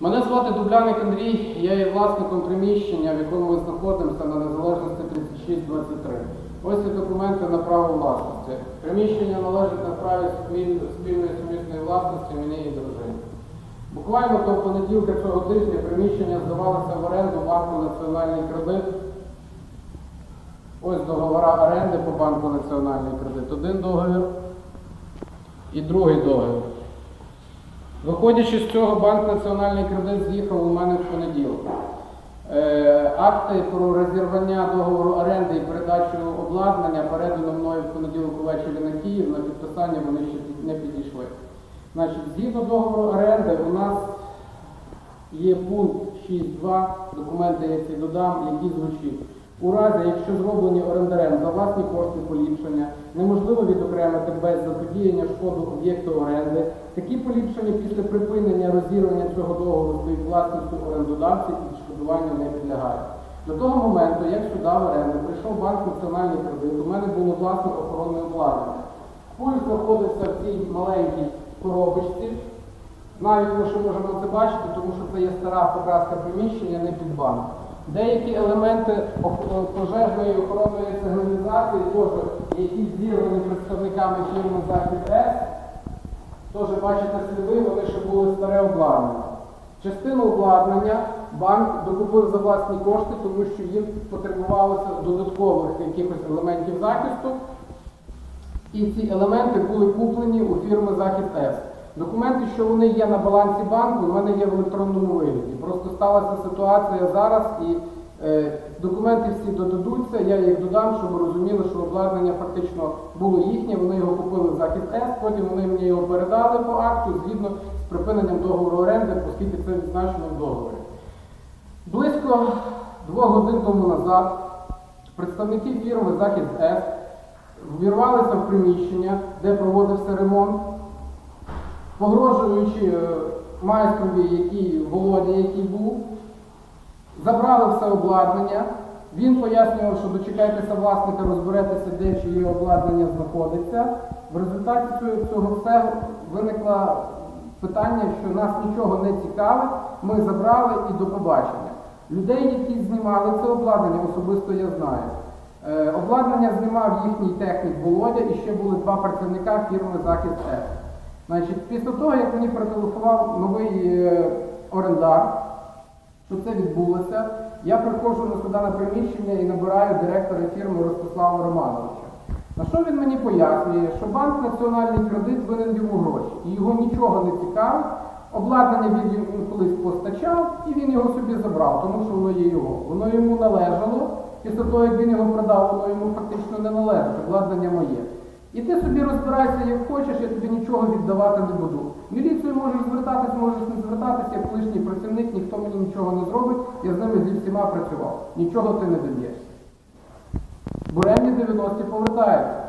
Мене звати Дубляник Андрій, я є власником приміщення, в якому ми знаходимося на незалежності 3623. Ось ці документи на право власності. Приміщення належить на праві спільної сумісної власності мені і дружині. Буквально до понеділка цього тижня приміщення здавалося в оренду банку Національний кредит. Ось договора оренди по банку Національний кредит. Один договір і другий договір. Виходячи з цього, банк Національний кредит з'їхав у мене в понеділок. Е, акти про розірвання договору оренди і передачу обладнання передано мною в понеділок увечері на Київ. На підписання вони ще не підійшли. Значить, згідно договору оренди, у нас є пункт 6.2, документи, які додам, які звучить. У разі, якщо зроблені орендарем за власні кошти поліпшення, неможливо відокремити без заподіяння шкоду об'єкту оренди, такі поліпшення після припинення розірвання цього договору стають власністю орендодавців і відшкодування не підлягають. До того моменту, як сюди в оренду прийшов банк національний кредит, у мене було власне охоронне обладнання. Пульт знаходився в цій маленькій коробочці. Навіть ми ще можемо це бачити, тому що це є стара покраска приміщення, не під банк. Деякі елементи пожежної і охоронної сигналізації, які зірвані представниками фірми Захід С, теж бачите сліди, вони ще були старе обладнання. Частину обладнання банк докупив за власні кошти, тому що їм потребувалося додаткових якихось елементів захисту. І ці елементи були куплені у фірми Захід С. Документи, що вони є на балансі банку, у мене є в електронному вигляді. Просто сталася ситуація зараз і е, документи всі додадуться, я їх додам, щоб ви розуміли, що обладнання фактично було їхнє, вони його купили в Захід С, потім вони мені його передали по акту згідно з припиненням договору оренди, оскільки це відзначено в договорі. Близько двох годин тому назад представники фірми Захід С ввірвалися в приміщення, де проводився ремонт, погрожуючи е, майстрові, який Володя, який був, забрали все обладнання. Він пояснював, що дочекайтеся власника, розберетеся, де чиє обладнання знаходиться. В результаті цього, все виникло питання, що нас нічого не цікавить, ми забрали і до побачення. Людей, які знімали це обладнання, особисто я знаю. Е, обладнання знімав їхній технік Володя і ще були два працівника фірми Захід С. Значить, після того, як мені перетелефонував новий е, орендар, що це відбулося, я приходжу на на приміщення і набираю директора фірми Ростислава Романовича. На що він мені пояснює, що банк Національний кредит винен йому гроші, і його нічого не цікавить. Обладнання він йому колись постачав, і він його собі забрав, тому що воно є його. Воно йому належало. Після того, як він його продав, воно йому фактично не належить, обладнання моє. І ти собі розбирайся, як хочеш, я тобі нічого віддавати не буду. Міліцію можеш звертатись, можеш не звертатись, як колишній працівник, ніхто мені нічого не зробить, я з ними зі всіма працював. Нічого ти не доб'єшся. Буремні 90-ті повертаються.